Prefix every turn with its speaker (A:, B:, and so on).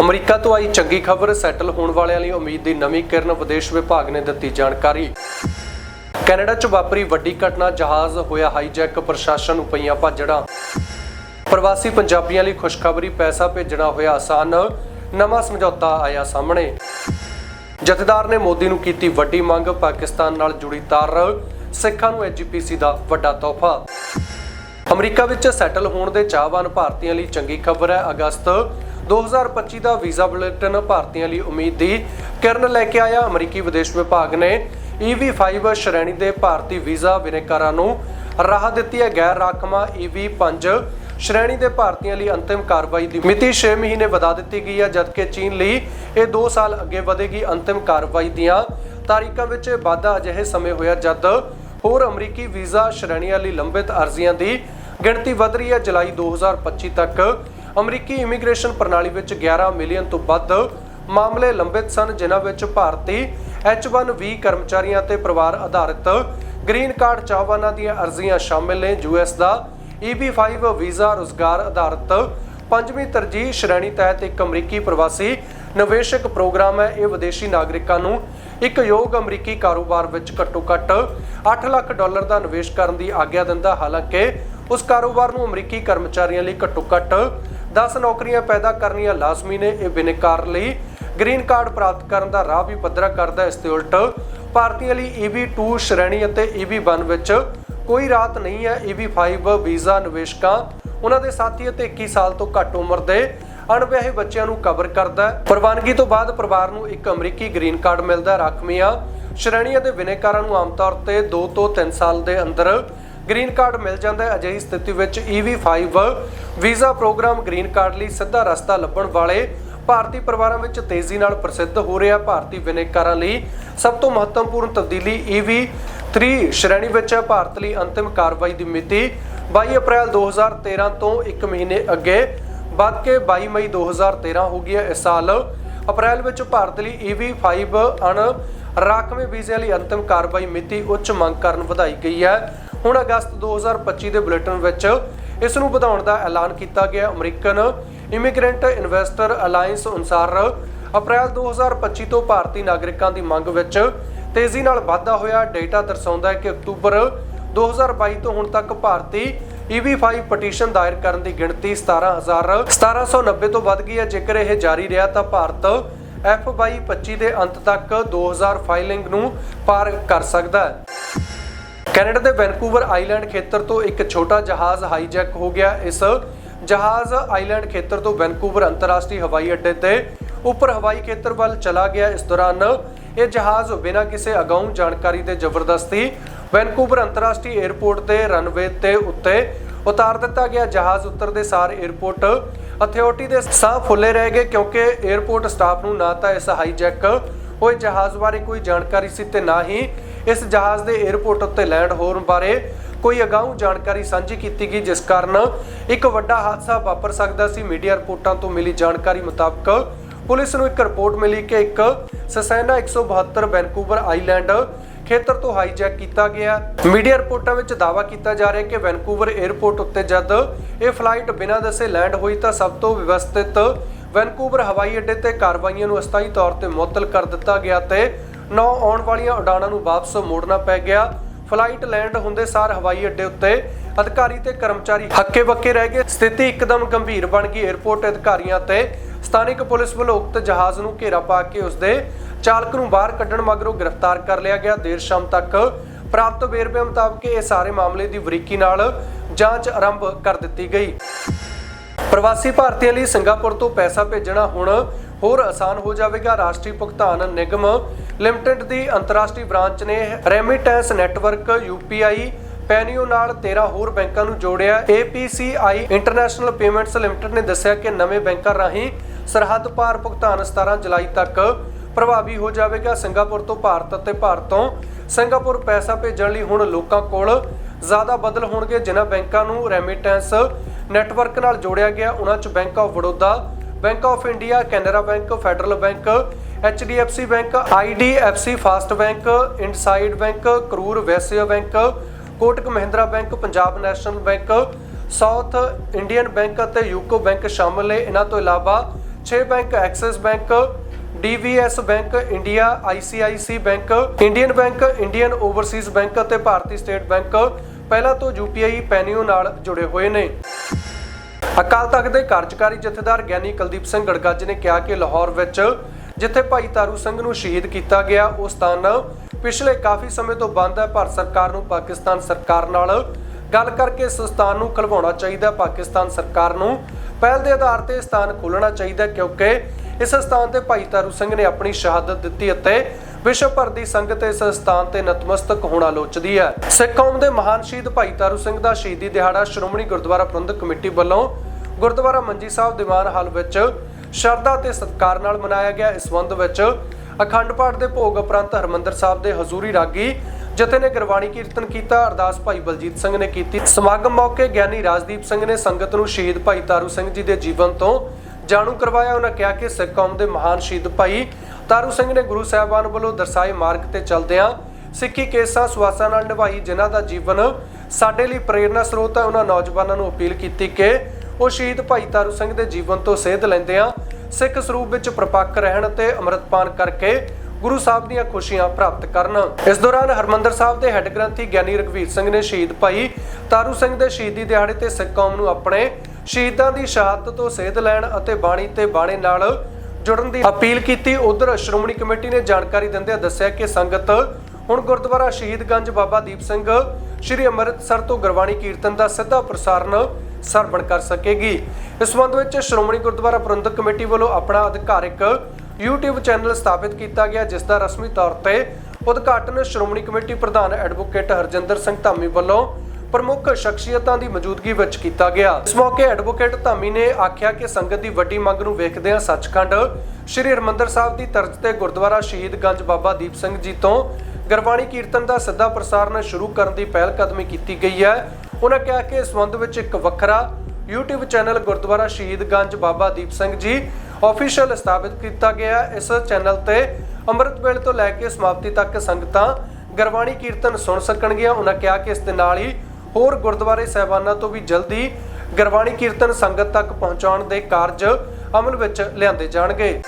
A: America ਤੋਂ ਆਈ ਚੰਗੀ ਖਬਰ ਸੈਟਲ ਹੋਣ ਵਾਲਿਆਂ ਲਈ ਉਮੀਦ ਦੀ ਨਵੀਂ ਕਿਰਨ ਵਿਦੇਸ਼ ਵਿਭਾਗ ਨੇ ਦਿੱਤੀ ਜਾਣਕਾਰੀ। ਕੈਨੇਡਾ 'ਚ ਵਾਪਰੀ ਵੱਡੀ ਘਟਨਾ, ਜਹਾਜ਼ ਹੋਇਆ ਹਾਈਜੈਕ, ਪ੍ਰਸ਼ਾਸਨ ਨੂੰ ਪਈਆਂ ਭਾਜੜਾਂ। ਪ੍ਰਵਾਸੀ ਪੰਜਾਬੀਆਂ ਲਈ ਖੁਸ਼ਖਬਰੀ, ਪੈਸਾ ਭੇਜਣਾ ਹੋਇਆ ਆਸਾਨ, ਨਵਾਂ ਸਮਝੌਤਾ ਆਇਆ ਸਾਹਮਣੇ। ਜਥੇਦਾਰ ਨੇ ਮੋਦੀ ਨੂੰ ਕੀਤੀ ਵੱਡੀ ਮੰਗ, ਪਾਕਿਸਤਾਨ ਨਾਲ ਜੁੜੀ ਤਾਰ, ਸਿੱਖਾਂ ਨੂੰ ਐਜੀਪੀਸੀ ਦਾ ਵੱਡਾ ਤੋਹਫਾ। ਅਮਰੀਕਾ ਵਿੱਚ ਸੈਟਲ ਹੋਣ ਦੇ ਚਾਹਵਾਨ ਭਾਰਤੀਆਂ ਲਈ ਚੰਗੀ ਖਬਰ ਹੈ, ਅਗਸਤ 2025 ਦਾ ਵੀਜ਼ਾ ਬੁਲੇਟਿਨ ਭਾਰਤੀਆਂ ਲਈ ਉਮੀਦ ਦੀ ਕਿਰਨ ਲੈ ਕੇ ਆਇਆ। ਅਮਰੀਕੀ ਵਿਦੇਸ਼ ਵਿਭਾਗ ਨੇ EV5 ਸ਼੍ਰੇਣੀ ਦੇ ਭਾਰਤੀ ਵੀਜ਼ਾ ਬਿਨੇਕਾਰਾਂ ਨੂੰ ਰਾਹ ਦਿੱਤੀ ਹੈ। ਗੈਰ ਰਾਖਵਾਂ EV5 ਸ਼੍ਰੇਣੀ ਦੇ ਭਾਰਤੀਆਂ ਲਈ ਅੰਤਿਮ ਕਾਰਵਾਈ ਦੀ ਮਿਤੀ 6 ਮਹੀਨੇ ਵਧਾ ਦਿੱਤੀ ਗਈ ਹੈ, ਜਦਕਿ ਚੀਨ ਲਈ ਇਹ 2 ਸਾਲ ਅੱਗੇ ਵਧੇਗੀ ਅੰਤਿਮ ਕਾਰਵਾਈ ਦੀਆਂ ਤਾਰੀਖਾਂ ਵਿੱਚ ਵਾਧਾ ਅਜਿਹੇ ਸਮੇਂ ਹੋਇਆ, ਜਦ ਹੋਰ ਅਮਰੀਕੀ ਵੀਜ਼ਾ ਸ਼੍ਰੇਣੀਆਂ ਲਈ ਲੰਬਿਤ ਅਰਜ਼ੀਆਂ ਦੀ ਗਿਣਤੀ ਵਧ ਰਹੀ ਹੈ। ਜੁਲਾਈ 2025 ਤੱਕ ਅਮਰੀਕੀ ਇਮੀਗ੍ਰੇਸ਼ਨ ਪ੍ਰਣਾਲੀ ਵਿੱਚ 11 ਮਿਲੀਅਨ ਤੋਂ ਵੱਧ ਮਾਮਲੇ ਲੰਬਿਤ ਸਨ, ਜਿਨ੍ਹਾਂ ਵਿੱਚ ਭਾਰਤੀ H1B ਕਰਮਚਾਰੀਆਂ ਤੇ ਪਰਿਵਾਰ ਆਧਾਰਿਤ ਗ੍ਰੀਨ ਕਾਰਡ ਚਾਹਵਾਨਾਂ ਦੀਆਂ ਅਰਜ਼ੀਆਂ ਸ਼ਾਮਿਲ ਨੇ। ਯੂਐਸ ਦਾ EB5 ਵੀਜ਼ਾ ਰੁਜ਼ਗਾਰ ਆਧਾਰਿਤ ਪੰਜਵੀਂ ਤਰਜੀਹ ਸ਼੍ਰੇਣੀ ਤਹਿਤ ਇੱਕ ਅਮਰੀਕੀ ਪ੍ਰਵਾਸੀ ਨਿਵੇਸ਼ਕ ਪ੍ਰੋਗਰਾਮ ਹੈ। ਇਹ ਵਿਦੇਸ਼ੀ ਨਾਗਰਿਕਾਂ ਨੂੰ ਇੱਕ ਯੋਗ ਅਮਰੀਕੀ ਕਾਰੋਬਾਰ ਵਿੱਚ ਘੱਟੋ-ਘੱਟ 8 ਲੱਖ ਡਾਲਰ ਦਾ ਨਿਵੇਸ਼ ਕਰਨ ਦੀ ਆਗਿਆ ਦਿੰਦਾ ਹਾਲਾਂਕਿ ਉਸ ਕਾਰੋਬਾਰ ਨੂੰ ਅਮਰੀਕੀ ਕਰਮਚਾਰੀਆਂ ਲਈ ਘੱਟੋ-ਘੱਟ 10 ਨੌਕਰੀਆਂ ਪੈਦਾ ਕਰਨੀਆਂ ਲਾਜ਼ਮੀ ਨੇ, ਇਹ ਬਿਨੇਕਾਰ ਲਈ। ਗ੍ਰੀਨ ਕਾਰਡ ਪ੍ਰਾਪਤ ਕਰਨ ਦਾ ਰਾਹ ਵੀ ਪੱਧਰਾ ਕਰਦਾ ਹੈ। ਇਸ ਦੇ ਉਲਟ। ਭਾਰਤੀਆਂ ਲਈ EB2 ਸ਼੍ਰੇਣੀ ਅਤੇ EB1 ਵਿੱਚ ਕੋਈ ਰਾਤ ਨਹੀਂ ਹੈ EB5 ਵੀਜ਼ਾ ਨਿਵੇਸ਼ਕਾਂ। ਉਹਨਾਂ ਦੇ ਸਾਥੀ ਅਤੇ 21 ਸਾਲ ਤੋਂ ਘੱਟ ਉਮਰ ਦੇ ਅਣਵਿਆਹੇ ਬੱਚਿਆਂ ਨੂੰ ਕਵਰ ਕਰਦਾ ਹੈ। ਪ੍ਰਵਾਨਗੀ ਤੋਂ ਬਾਅਦ ਪਰਿਵਾਰ ਨੂੰ ਇੱਕ ਅਮਰੀਕੀ ਗ੍ਰੀਨ ਕਾਰਡ ਮਿਲਦਾ ਹੈ, ਰਾਖਵੀਆਂ। ਸ਼੍ਰੇਣੀਆਂ ਦੇ ਬਿਨੇਕਾਰਾਂ ਨੂੰ ਆਮ ਤੌਰ ਤੇ 2 ਤੋਂ 3 ਸਾਲ ਦੇ ਅੰਦਰ ਗ੍ਰੀਨ ਕਾਰਡ ਮਿਲ ਜਾਂਦਾ ਹੈ। ਅਜਿਹੀ ਸਥਿਤੀ ਵਿੱਚ EV5 visa programme green card ਲਈ ਸਿੱਧਾ ਰਸਤਾ ਲੱਭਣ ਵਾਲੇ ਭਾਰਤੀ ਪਰਿਵਾਰਾਂ ਵਿੱਚ ਤੇਜ਼ੀ ਨਾਲ ਪ੍ਰਸਿੱਧ ਹੋ ਰਿਹਾ। ਭਾਰਤੀ ਬਿਨੇਕਾਰਾਂ ਲਈ ਸਭ ਤੋਂ ਮਹੱਤਵਪੂਰਨ ਤਬਦੀਲੀ EV3 ਸ਼੍ਰੇਣੀ ਵਿੱਚ ਹੈ। ਭਾਰਤ ਲਈ ਅੰਤਿਮ ਕਾਰਵਾਈ ਦੀ ਮਿਤੀ 22 ਅਪ੍ਰੈਲ 2013 ਤੋਂ 1 ਮਹੀਨੇ ਅੱਗੇ, ਵੱਧ ਕੇ 22 ਮਈ 2013 ਹੋ ਗਈ ਹੈ। ਇਸ ਸਾਲ ਅਪ੍ਰੈਲ ਵਿੱਚ ਭਾਰਤ ਲਈ EV5 ਅਣ ਰਾਖਵੇਂ ਵੀਜ਼ੇ ਲਈ ਅੰਤਿਮ ਕਾਰਵਾਈ ਮਿਤੀ ਉੱਚ ਮੰਗ ਕਰਨ ਵਧਾਈ ਗਈ ਹੈ। ਹੁਣ ਅਗਸਤ 2025 ਦੇ ਬੁਲੇਟਿਨ ਵਿੱਚ ਇਸ ਨੂੰ ਵਧਾਉਣ ਦਾ ਐਲਾਨ ਕੀਤਾ ਗਿਆ। ਅਮਰੀਕਨ ਇਮੀਗ੍ਰੈਂਟ ਇਨਵੈਸਟਰ ਅਲਾਈਅੰਸ ਅਨੁਸਾਰ ਅਪ੍ਰੈਲ 2025 ਤੋਂ ਭਾਰਤੀ ਨਾਗਰਿਕਾਂ ਦੀ ਮੰਗ ਵਿੱਚ ਤੇਜ਼ੀ ਨਾਲ ਵਾਧਾ ਹੋਇਆ। ਡੇਟਾ ਦਰਸਾਉਂਦਾ ਹੈ ਕਿ ਅਕਤੂਬਰ 2022 ਤੋਂ ਹੁਣ ਤੱਕ ਭਾਰਤੀ EB5 ਪਟੀਸ਼ਨ ਦਾਇਰ ਕਰਨ ਦੀ ਗਿਣਤੀ 17000 1790 ਤੋਂ ਵੱਧ ਗਈ ਹੈ। ਜੇਕਰ ਇਹ ਜਾਰੀ ਰਿਹਾ ਤਾਂ ਭਾਰਤ F22 25 ਦੇ ਅੰਤ ਤੱਕ 2000 ਫਾਈਲਿੰਗ ਨੂੰ ਪਾਰ ਕਰ ਸਕਦਾ ਹੈ। ਕੈਨੇਡਾ ਦੇ ਵੈਨਕੂਵਰ ਆਈਲੈਂਡ ਖੇਤਰ ਤੋਂ ਇੱਕ ਛੋਟਾ ਜਹਾਜ਼ ਹਾਈਜੈਕ ਹੋ ਗਿਆ। ਇਸ ਜਹਾਜ਼ ਆਈਲੈਂਡ ਖੇਤਰ ਤੋਂ ਵੈਨਕੂਵਰ ਅੰਤਰਰਾਸ਼ਟਰੀ ਹਵਾਈ ਅੱਡੇ ਤੇ ਉੱਪਰ ਹਵਾਈ ਖੇਤਰ ਵੱਲ ਚਲਾ ਗਿਆ। ਇਸ ਦੌਰਾਨ ਇਹ ਜਹਾਜ਼ ਬਿਨਾਂ ਕਿਸੇ ਅਗਾਊਂ ਜਾਣਕਾਰੀ ਦੇ ਜ਼ਬਰਦਸਤੀ ਵੈਨਕੂਵਰ ਅੰਤਰਰਾਸ਼ਟਰੀ 에ਅਰਪੋਰਟ ਤੇ ਰਨਵੇ ਤੇ ਉੱਤੇ ਉਤਾਰ ਦਿੱਤਾ ਗਿਆ। ਜਹਾਜ਼ ਉੱਤਰ ਦੇ ਸਾਰ 에ਅਰਪੋਰਟ ਅਥਾਰਟੀ ਦੇ ਸਾਹ ਫੁੱਲੇ ਰਹਿ ਗਏ ਕਿਉਂਕਿ 에ਅਰਪੋਰਟ ਸਟਾਫ ਨੂੰ ਨਾ ਤਾਂ ਇਸ ਹਾਈਜੈਕ ਹੋਏ ਜਹਾਜ਼ ਬਾਰੇ ਕੋਈ ਜਾਣਕਾਰੀ ਸੀ ਤੇ ਨਾ ਹੀ ਇਸ ਜਹਾਜ਼ ਦੇ 에ਅਰਪੋਰਟ ਉੱਤੇ ਲੈਂਡ ਹੋਣ ਬਾਰੇ ਕੋਈ ਅਗਾਊਂ ਜਾਣਕਾਰੀ ਸਾਂਝੀ ਕੀਤੀ ਗਈ, ਜਿਸ ਕਾਰਨ ਇੱਕ ਵੱਡਾ ਹਾਦਸਾ ਵਾਪਰ ਸਕਦਾ ਸੀ। ਮੀਡੀਆ ਰਿਪੋਰਟਾਂ ਤੋਂ ਮਿਲੀ ਜਾਣਕਾਰੀ ਮੁਤਾਬਕ ਪੁਲਿਸ ਨੂੰ ਇੱਕ ਰਿਪੋਰਟ ਮਿਲੀ ਕਿ ਇੱਕ ਸਸੈਨਾ 172 ਵੈਨਕੂਵਰ ਆਈਲੈਂਡ ਖੇਤਰ ਤੋਂ ਹਾਈਜੈਕ ਕੀਤਾ ਗਿਆ। ਮੀਡੀਆ ਰਿਪੋਰਟਾਂ ਵਿੱਚ ਦਾਅਵਾ ਕੀਤਾ ਜਾ ਰਿਹਾ ਹੈ ਕਿ ਵੈਨਕੂਵਰ 에ਅਰਪੋਰਟ ਉੱਤੇ ਜਦ ਇਹ ਫਲਾਈਟ ਬਿਨਾਂ ਦੱਸੇ ਲੈਂਡ ਹੋਈ ਤਾਂ ਸਭ ਤੋਂ ਵਿਵਸਥਿਤ ਵੈਨਕੂਵਰ ਹਵਾਈ ਅੱਡੇ ਤੇ ਕਾਰਵਾਈਆਂ ਨੂੰ ਅਸਥਾਈ ਤੌਰ ਤੇ ਮੁਅੱਤਲ ਕਰ ਦਿੱਤਾ ਗਿਆ ਤੇ ਨੌ ਆਉਣ ਵਾਲੀਆਂ ਉਡਾਣਾਂ ਨੂੰ ਵਾਪਸ ਮੋੜਨਾ ਪੈ ਗਿਆ। ਫਲਾਈਟ ਲੈਂਡ ਹੁੰਦੇ ਸਾਰ ਹਵਾਈ ਅੱਡੇ ਉੱਤੇ ਅਧਿਕਾਰੀ ਤੇ ਕਰਮਚਾਰੀ ਹੱਕੇ ਬੱਕੇ ਰਹਿ ਗਏ। ਸਥਿਤੀ ਇੱਕਦਮ ਗੰਭੀਰ ਬਣ ਗਈ। 에ਅਰਪੋਰਟ ਅਧਿਕਾਰੀਆਂ ਤੇ ਸਥਾਨਿਕ ਪੁਲਿਸ ਵੱਲੋਂ ਉਕਤ ਜਹਾਜ਼ ਨੂੰ ਘੇਰਾ ਪਾ ਕੇ ਉਸਦੇ ਚਾਲਕ ਨੂੰ ਬਾਹਰ ਕੱਢਣ ਮਗਰੋਂ ਗ੍ਰਿਫਤਾਰ ਕਰ ਲਿਆ ਗਿਆ। ਦੇਰ ਸ਼ਾਮ ਤੱਕ ਪ੍ਰਾਪਤ ਵੇਰਵੇ ਮੁਤਾਬਕ ਇਹ ਸਾਰੇ ਮਾਮਲੇ ਦੀ ਬਰੀਕੀ ਨਾਲ ਜਾਂਚ ਆਰੰਭ ਕਰ ਦਿੱਤੀ ਗਈ। ਪ੍ਰਵਾਸੀ ਭਾਰਤੀਆਂ ਲਈ ਸਿੰਗਾਪੁਰ ਤੋਂ ਪੈਸਾ ਭੇਜਣਾ ਹੁਣ ਹੋਰ ਆਸਾਨ ਹੋ ਜਾਵੇਗਾ। ਰਾਸ਼ਟਰੀ ਭੁਗਤਾਨ ਨਿਗਮ ਲਿਮਟਿਡ ਦੀ ਅੰਤਰਰਾਸ਼ਟਰੀ ਬ੍ਰਾਂਚ ਨੇ ਰੈਮਿਟੈਂਸ ਨੈਟਵਰਕ UPI ਪੈਨੀਓ ਨਾਲ 13 ਹੋਰ ਬੈਂਕਾਂ ਨੂੰ ਜੋੜਿਆ। APCI ਇੰਟਰਨੈਸ਼ਨਲ ਪੇਮੈਂਟਸ ਲਿਮਟਿਡ ਨੇ ਦੱਸਿਆ ਕਿ ਨਵੇਂ ਬੈਂਕਾਂ ਰਾਹੀਂ ਸਰਹੱਦ ਪਾਰ ਭੁਗਤਾਨ 17 ਜੁਲਾਈ ਤੱਕ ਪ੍ਰਭਾਵੀ ਹੋ ਜਾਵੇਗਾ। ਸਿੰਗਾਪੁਰ ਤੋਂ ਭਾਰਤ ਅਤੇ ਭਾਰਤ ਤੋਂ ਸਿੰਗਾਪੁਰ ਪੈਸਾ ਭੇਜਣ ਲਈ ਹੁਣ ਲੋਕਾਂ ਕੋਲ ਜ਼ਿਆਦਾ ਬਦਲ ਹੋਣਗੇ। ਜਿਨ੍ਹਾਂ ਬੈਂਕਾਂ ਨੂੰ ਰੈਮਿਟੈਂਸ ਨੈਟਵਰਕ ਨਾਲ ਜੋੜਿਆ ਗਿਆ, ਉਹਨਾਂ 'ਚ bank of Baroda bank of India Canara bank federal bank HDFC bank IDFC fast bank IndusInd bank Karur Vysya bank Kotak Mahindra bank Punjab national bank south Indian bank ਅਤੇ UCO bank ਸ਼ਾਮਲ ਨੇ। ਇਹਨਾਂ ਤੋਂ ਇਲਾਵਾ 6 bank Axis bank DVS bank India ICIC bank Indian bank Indian overseas bank ਅਤੇ ਭਾਰਤੀ state bank ਪਹਿਲਾਂ ਤੋਂ UPI ਪੈਨਿਓ ਨਾਲ ਜੁੜੇ ਹੋਏ ਨੇ। ਅਕਾਲ ਤਖਤ ਦੇ ਕਾਰਜਕਾਰੀ ਜਥੇਦਾਰ ਗਿਆਨੀ ਕੁਲਦੀਪ ਸਿੰਘ ਗੜਗੱਜ ਨੇ ਕਿਹਾ ਕਿ ਲਾਹੌਰ ਵਿੱਚ ਜਿੱਥੇ ਭਾਈ ਤਾਰੂ ਸਿੰਘ ਨੂੰ ਸ਼ਹੀਦ ਕੀਤਾ ਗਿਆ, ਉਹ ਸਥਾਨ ਪਿਛਲੇ ਕਾਫੀ ਸਮੇਂ ਤੋਂ ਬੰਦ ਹੈ। ਭਾਰਤ ਸਰਕਾਰ ਨੂੰ ਪਾਕਿਸਤਾਨ ਸਰਕਾਰ ਨਾਲ ਗੱਲ ਕਰਕੇ ਇਸ ਸਥਾਨ ਨੂੰ ਖਲਵਾਉਣਾ ਚਾਹੀਦਾ ਪਾਕਿਸਤਾਨ ਸਰਕਾਰ ਨੂੰ ਪਹਿਲ ਦੇ ਆਧਾਰ ਤੇ ਸਥਾਨ ਖੋਲਣਾ ਚਾਹੀਦਾ ਕਿਉਂਕਿ ਇਸ ਸਥਾਨ ਤੇ ਭਾਈ ਤਾਰੂ ਸਿੰਘ ਨੇ ਆਪਣੀ ਸ਼ਹਾਦਤ ਦਿੱਤੀ ਅਤੇ ਵਿਸ਼ਵ ਭਰ ਦੀ ਸੰਗਤ ਇਸ ਸਥਾਨ ਤੇ ਨਤਮਸਤਕ ਹੋਣਾ ਲੋਚਦੀ ਹੈ। ਸਿੱਖ ਕੌਮ ਦੇ ਮਹਾਨ ਸ਼ਹੀਦ ਭਾਈ ਤਾਰੂ ਸਿੰਘ ਦਾ ਸ਼ਹੀਦੀ ਦਿਹਾੜਾ ਸ਼੍ਰੋਮਣੀ ਗੁਰਦੁਆਰਾ ਪ੍ਰਬੰਧਕ ਕਮੇਟੀ ਵੱਲੋਂ ਗੁਰਦੁਆਰਾ ਮੰਜੀ ਸਾਹਿਬ ਦੀਵਾਨ ਹਾਲ ਵਿੱਚ ਸ਼ਰਧਾ ਤੇ ਸਤਿਕਾਰ ਨਾਲ ਮਨਾਇਆ ਗਿਆ। ਇਸ ਸੰਬੰਧ ਵਿੱਚ ਅਖੰਡ ਪਾਠ ਦੇ ਭੋਗ ਉਪਰੰਤ ਹਰਮੰਦਰ ਸਾਹਿਬ ਦੇ ਹਜ਼ੂਰੀ ਰਾਗੀ ਜਥੇ ਨੇ ਗੁਰਬਾਣੀ ਕੀਰਤਨ ਕੀਤਾ। ਅਰਦਾਸ ਭਾਈ ਬਲਜੀਤ ਸਿੰਘ ਨੇ ਕੀਤੀ। ਸਮਾਗਮ ਮੌਕੇ ਗਿਆਨੀ ਰਾਜਦੀਪ ਸਿੰਘ ਨੇ ਸੰਗਤ ਨੂੰ ਸ਼ਹੀਦ ਭਾਈ ਤਾਰੂ ਸਿੰਘ ਜੀ ਦੇ ਜੀਵਨ ਤੋਂ ਜਾਣੂ ਕਰਵਾਇਆ। ਉਹਨਾਂ ਕਿਹਾ ਕਿ ਸਿੱਖ ਕੌਮ ਦੇ ਮਹਾਨ ਸ਼ਹੀਦ ਭਾਈ ਤਾਰੂ ਸਿੰਘ ਨੇ ਗੁਰੂ ਸਾਹਿਬਾਨ ਵੱਲੋਂ ਦਰਸਾਏ ਮਾਰਗ ਤੇ ਚੱਲਦਿਆਂ ਸਿੱਖੀ ਕੇਸਾਂ ਸੁਆਸਾਂ ਨਾਲ ਨਿਭਾਈ ਜਿਨ੍ਹਾਂ ਦਾ ਜੀਵਨ ਸਾਡੇ ਲਈ ਪ੍ਰੇਰਨਾ ਸਰੋਤ ਹੈ, ਉਹਨਾਂ ਨੌਜਵਾਨਾਂ ਨੂੰ ਅਪੀਲ ਕੀਤੀ ਕਿ ਉਹ ਸ਼ਹੀਦ ਭਾਈ ਤਾਰੂ ਸਿੰਘ ਦੇ ਜੀਵਨ ਤੋਂ ਸੇਧ ਲੈਂਦਿਆਂ ਸਿੱਖ ਸਰੂਪ ਵਿੱਚ ਪ੍ਰਪੱਕ ਰਹਿਣ ਅਤੇ ਅੰਮ੍ਰਿਤਪਾਨ ਕਰਕੇ ਗੁਰੂ ਸਾਹਿਬ ਦੀਆਂ ਖੁਸ਼ੀਆਂ ਪ੍ਰਾਪਤ ਕਰਨ। ਇਸ ਦੌਰਾਨ ਹਰਮੰਦਰ ਸਾਹਿਬ ਦੇ ਹੈੱਡ ਗ੍ਰੰਥੀ ਗਿਆਨੀ ਰਗਵੀਰ ਸਿੰਘ ਨੇ ਸ਼ਹੀਦ ਭਾਈ ਤਾਰੂ ਸਿੰਘ ਦੇ ਸ਼ਹੀਦੀ ਦਿਹਾੜੇ ਤੇ ਸਿੱਖ ਕੌਮ ਨੂੰ ਆਪਣੇ ਸ਼ਹੀਦਾਂ ਦੀ ਸ਼ਹਾਦਤ ਤੋਂ ਸੇਧ ਲੈਣ ਅਤੇ ਬਾਣੀ ਤੇ ਬਾਣੇ ਨਾਲ ਜੁੜਨ ਦੀ ਅਪੀਲ ਕੀਤੀ। ਉਧਰ ਸ਼੍ਰੋਮਣੀ ਕਮੇਟੀ ਨੇ ਜਾਣਕਾਰੀ ਦਿੰਦਿਆਂ ਦੱਸਿਆ ਕਿ ਸੰਗਤ ਹੁਣ ਗੁਰਦੁਆਰਾ ਸ਼ਹੀਦਗੰਜ ਬਾਬਾ ਦੀਪ ਸਿੰਘ ਸ੍ਰੀ ਅੰਮ੍ਰਿਤਸਰ ਤੋਂ ਗੁਰਬਾਣੀ ਕੀਰਤਨ ਦਾ ਸਿੱਧਾ ਪ੍ਰਸਾਰਣ ਸਰਵਣ ਕਰ ਸਕੇਗੀ। ਇਸ ਸੰਬੰਧ ਵਿੱਚ ਸ਼੍ਰੋਮਣੀ ਗੁਰਦੁਆਰਾ ਪ੍ਰਬੰਧਕ ਕਮੇਟੀ ਵੱਲੋਂ ਆਪਣਾ ਅਧਿਕਾਰਿਕ YouTube ਚੈਨਲ ਸਥਾਪਿਤ ਕੀਤਾ ਗਿਆ, ਜਿਸ ਦਾ ਰਸਮੀ ਤੌਰ ਤੇ ਉਦਘਾਟਨ ਸ਼੍ਰੋਮਣੀ ਕਮੇਟੀ ਪ੍ਰਧਾਨ ਐਡਵੋਕੇਟ ਹਰਜਿੰਦਰ ਸਿੰਘ ਧਾਮੀ ਵੱਲੋਂ ਪ੍ਰਮੁੱਖ ਸ਼ਖਸੀਅਤਾਂ ਦੀ ਮੌਜੂਦਗੀ ਵਿੱਚ ਕੀਤਾ ਗਿਆ। ਇਸ ਮੌਕੇ ਐਡਵੋਕੇਟ ਧਾਮੀ ਨੇ ਆਖਿਆ ਕਿ ਸੰਗਤ ਦੀ ਵੱਡੀ ਮੰਗ ਨੂੰ ਵੇਖਦਿਆਂ ਸੱਚਖੰਡ ਸ੍ਰੀ ਹਰਿਮੰਦਰ ਸਾਹਿਬ ਦੀ ਤਰਜ਼ ਤੇ ਗੁਰਦੁਆਰਾ ਸ਼ਹੀਦਗੰਜ ਬਾਬਾ ਦੀਪ ਸਿੰਘ ਜੀ ਤੋਂ ਗੁਰਬਾਣੀ ਕੀਰਤਨ ਦਾ ਸਿੱਧਾ ਪ੍ਰਸਾਰਣ ਸ਼ੁਰੂ ਕਰਨ ਦੀ ਪਹਿਲ ਕਦਮੀ ਕੀਤੀ ਗਈ ਹੈ। ਉਹਨਾਂ ਕਿਹਾ ਕਿ ਇਸ ਸੰਬੰਧ ਵਿੱਚ ਇੱਕ ਵੱਖਰਾ YouTube channel Gurdwara Shaheedganj Baba Deep Singh ji official ਸਥਾਪਿਤ ਕੀਤਾ ਗਿਆ ਇਸ ਚੈਨਲ ਤੇ ਅੰਮ੍ਰਿਤ ਵੇਲੇ ਤੋਂ ਲੈ ਕੇ ਸਮਾਪਤੀ ਤੱਕ ਸੰਗਤਾਂ ਗੁਰਬਾਣੀ ਕੀਰਤਨ ਸੁਣ ਸਕਣਗੀਆਂ। ਉਹਨਾਂ ਕਿਹਾ ਕਿ ਇਸ ਦੇ ਨਾਲ ਹੀ ਹੋਰ ਗੁਰਦੁਆਰੇ ਸਹਿਬਾਨਾਂ ਤੋਂ ਵੀ ਜਲਦੀ ਗੁਰਬਾਣੀ ਕੀਰਤਨ ਸੰਗਤ ਤੱਕ ਪਹੁੰਚਾਉਣ ਦੇ ਕਾਰਜ ਅਮਲ ਵਿੱਚ ਲਿਆਂਦੇ ਜਾਣਗੇ।